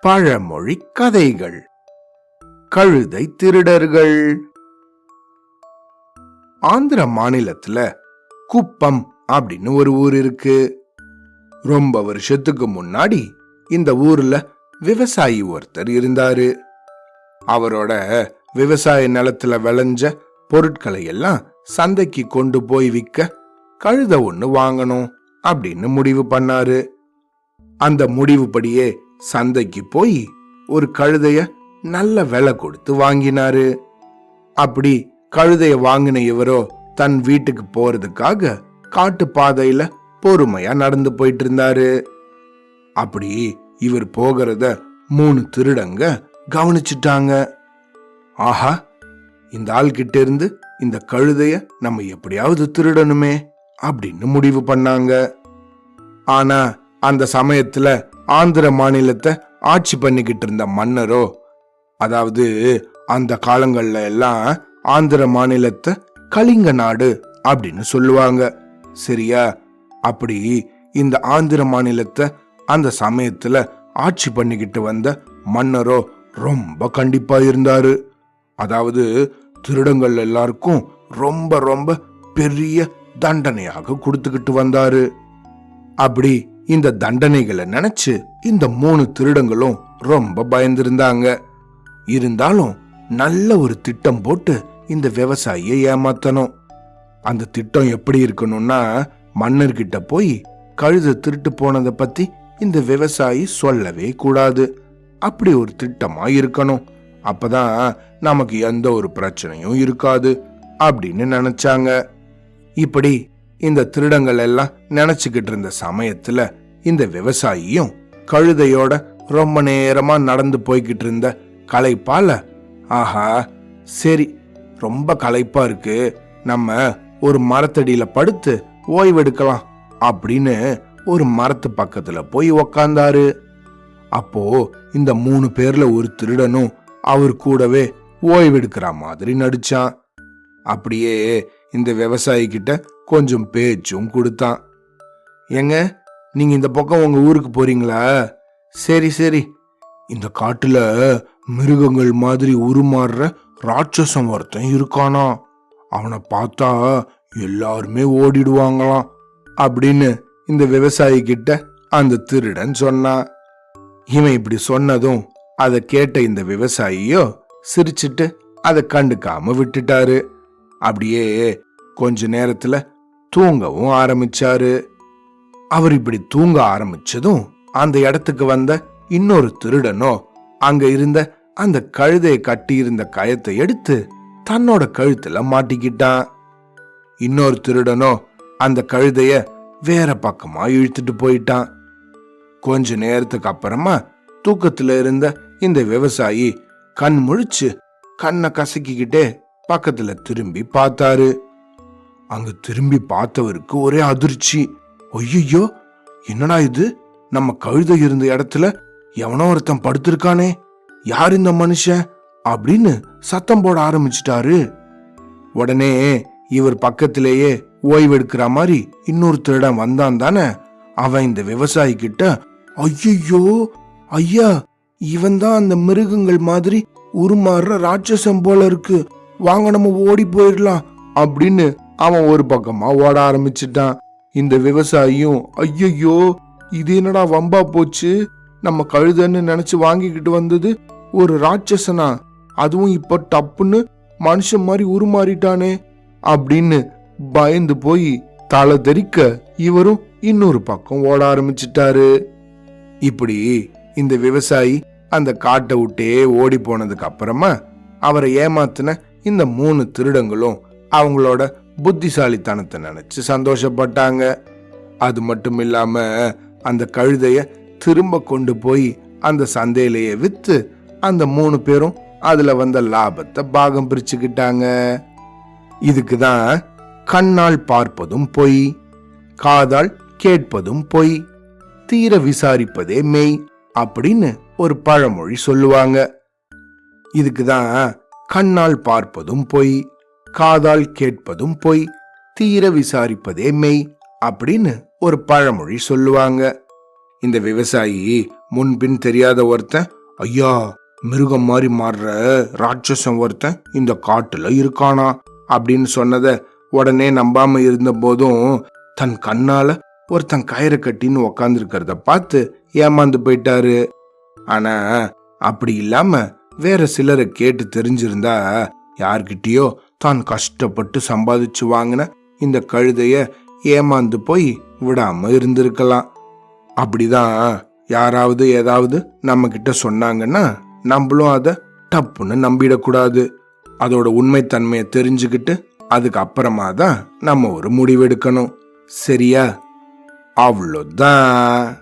பழமொழி கதைகள் கழுதை திருடர்கள். ஆந்திர மாநிலத்துல குப்பம் அப்படின்னு ஒரு ஊர் இருக்கு. ரொம்ப வருஷத்துக்கு முன்னாடி இந்த ஊர்ல விவசாயி ஒருத்தர் இருந்தாரு. அவரோட விவசாய நிலத்துல விளைஞ்ச பொருட்களை எல்லாம் சந்தைக்கு கொண்டு போய் விற்க கழுத ஒண்ணு வாங்கணும் அப்படின்னு முடிவு பண்ணாரு. அந்த முடிவுபடியே சந்தைக்கு போய் ஒரு கழுதைய நல்ல விலை கொடுத்து வாங்கினாரு. அப்படி கழுதைய வாங்கின இவரோ தன் வீட்டுக்கு போறதுக்காக காட்டு பாதையில பொறுமையா நடந்து போயிட்டு இருந்தாரு அப்படி இவர் போகிறத மூணு திருடங்க கவனிச்சிட்டாங்க. ஆஹா இந்த ஆள் கிட்ட இருந்து இந்த கழுதைய நம்ம எப்படியாவது திருடணுமே அப்படின்னு முடிவு பண்ணாங்க. ஆனா அந்த சமயத்துல ஆந்திர மாநிலத்தை ஆட்சி பண்ணிக்கிட்டு இருந்த மன்னரோ அதாவது அந்த காலங்கள்ல எல்லாம் ஆந்திர மாநிலத்தை கலிங்க நாடு அப்படின்னு சொல்லுவாங்க. சரியா? அப்படி இந்த ஆந்திர மாநிலத்தை அந்த சமயத்துல ஆட்சி பண்ணிக்கிட்டு வந்த மன்னரோ ரொம்ப கண்டிப்பா இருந்தாரு. அதாவது திருடங்கள் எல்லாருக்கும் ரொம்ப ரொம்ப பெரிய தண்டனையாக கொடுத்துக்கிட்டு வந்தாரு. அப்படி இந்த தண்டனைகளை நினைச்சு இந்த மூணு திருடங்களும் ரொம்ப பயந்திருந்தாங்க. இருந்தாலும் நல்ல ஒரு திட்டம் போட்டு இந்த விவசாயியை ஏமாத்தணும். அந்த திட்டம் எப்படி இருக்கணும்னா மன்னர்கிட்ட போய் கழுத திருட்டு போனதை பத்தி இந்த விவசாயி சொல்லவே கூடாது. அப்படி ஒரு திட்டமா இருக்கணும். அப்பதான் நமக்கு எந்த ஒரு பிரச்சனையும் இருக்காது அப்படின்னு நினைச்சாங்க. இப்படி இந்த திருடங்கள் எல்லாம் நினைச்சுக்கிட்டு இருந்த சமயத்துல இந்த விவசாயியும் கழுதையோட ரொம்ப நேரமா நடந்து போய்கிட்டு இருந்த களைப்பால ஆஹா சரி ரொம்ப களைப்பா இருக்கு. நம்ம ஒரு மரத்தடியில படுத்து ஓய்வெடுக்கலாம் அப்படின்னு ஒரு மரத்து பக்கத்துல போய் உக்காந்தாரு. அப்போ இந்த மூணு பேர்ல ஒரு திருடனும் அவர் கூடவே ஓய்வெடுக்கிற மாதிரி நடிச்சான். அப்படியே இந்த விவசாயி கிட்ட கொஞ்சம் பேச்சும் கொடுத்தான். ஏங்க நீங்க இந்த பக்கம் உங்க ஊருக்கு போறீங்களா? சரி சரி. இந்த காட்டுல மிருகங்கள் மாதிரி உருமாறுற ராட்சசம் ஒருத்தன் இருக்கானா? அவனை பார்த்தா எல்லாருமே ஓடிடுவாங்களாம் அப்படின்னு இந்த விவசாயி கிட்ட அந்த திருடன் சொன்னான் இவன் இப்படி சொன்னதும் அதை கேட்ட இந்த விவசாயியோ சிரிச்சிட்டு அதை கண்டுக்காம விட்டுட்டாரு. அப்படியே கொஞ்ச நேரத்துல தூங்கவும் ஆரம்பிச்சாரு. அவர் இப்படி தூங்க ஆரம்பிச்சதும் அந்த இடத்துக்கு வந்த இன்னொரு திருடனோ அங்க இருந்த அந்த கழுதையை கட்டியிருந்த கயத்தை எடுத்து தன்னோட கழுத்துல மாட்டிக்கிட்டான். இன்னொரு திருடனோ அந்த கழுதைய வேற பக்கமா இழுத்துட்டு போயிட்டான். கொஞ்ச நேரத்துக்கு அப்புறமா தூக்கத்துல இருந்த இந்த விவசாயி கண் முழிச்சு கண்ணை கசக்கிக்கிட்டே பக்கத்துல திரும்பி பார்த்தாரு. அங்க திரும்பி பார்த்தவருக்கு ஒரே அதிர்ச்சி. ஒய்யோ என்னடா இது? நம்ம கழுத இருந்த இடத்துல எவனோ ஒருத்தன் படுத்திருக்கானே. யார் இந்த மனுஷன்? அப்படின்னு சத்தம் போட ஆரம்பிச்சிட்டாரு. உடனே இவர் பக்கத்திலேயே ஓய்வெடுக்கிற மாதிரி இன்னொருத்தரிடம் வந்தான் தானே. அவன் இந்த விவசாயி கிட்ட ஐயோ ஐயா இவன் தான் அந்த மிருகங்கள் மாதிரி உருமாறுற ராட்சசம் போல இருக்கு. வாங்க நம்ம ஓடி போயிடலாம். அப்படின்னு அவன் ஒரு பக்கமா ஓட ஆரம்பிச்சிட்டான். இந்த விவசாயியும் ஐயையோ இது என்னடா வம்பா போச்சு? நம்ம கழுதன்னு நினைச்சு வாங்கிக்கிட்டு வந்தது ஒரு ராட்சசனா? அதுவும் இப்ப டப்புன்னு மனுஷன் மாதிரி உருமாறிட்டானே அப்படின்னு பயந்து போய் தலை தெரிக்க இவரும் இன்னொரு பக்கம் ஓட ஆரம்பிச்சிட்டாரு. இப்படி இந்த விவசாயி அந்த காட்டை விட்டே ஓடி போனதுக்கு அப்புறமா அவரை ஏமாத்தின இந்த மூணு திருடங்களும் அவங்களோட புத்திசாலித்தனத்தை நினச்சி சந்தோஷப்பட்டாங்க. அது மட்டும் இல்லாமல் அந்த கழுதையை திரும்ப கொண்டு போய் அந்த சந்தையிலேயே விற்று அந்த மூணு பேரும் அதில் வந்த லாபத்தை பாகம் பிரிச்சுக்கிட்டாங்க. இதுக்கு தான் கண்ணால் பார்ப்பதும் பொய் காதால் கேட்பதும் பொய் தீர விசாரிப்பதே மெய் அப்படின்னு ஒரு பழமொழி சொல்லுவாங்க. இதுக்கு தான் கண்ணால் பார்ப்பதும் பொய் காதால் கேட்பதும் பொய் தீர விசாரிப்பதே மெய் அப்படின்னு ஒரு பழமொழி சொல்லுவாங்க. இந்த விவசாயி முன்பின் தெரியாத ஒருத்தன் ஐயா மிருகம் மாதிரி மாறுற ராட்சசம் ஒருத்தன் இந்த காட்டுல இருக்கானா? அப்படின்னு சொன்னத உடனே நம்பாம இருந்த போதும் தன் கண்ணால ஒருத்தன் கயிறை கட்டின்னு உக்காந்துருக்கிறத பார்த்து ஏமாந்து போயிட்டாரு. ஆனா அப்படி இல்லாம வேற சிலரை கேட்டு தெரிஞ்சிருந்தா யார்கிட்டயோ தான் கஷ்டப்பட்டு சம்பாதிச்சு வாங்கின இந்த கழுதைய ஏமாந்து போய் விடாம இருந்திருக்கலாம். அப்படிதான் யாராவது ஏதாவது நம்ம கிட்ட சொன்னாங்கன்னா நம்மளும் அதை டப்புன்னு நம்பிடக்கூடாது. அதோட உண்மைத்தன்மையை தெரிஞ்சுக்கிட்டு அதுக்கு அப்புறமா தான் நம்ம ஒரு முடிவெடுக்கணும். சரியா? அவ்வளோதான்.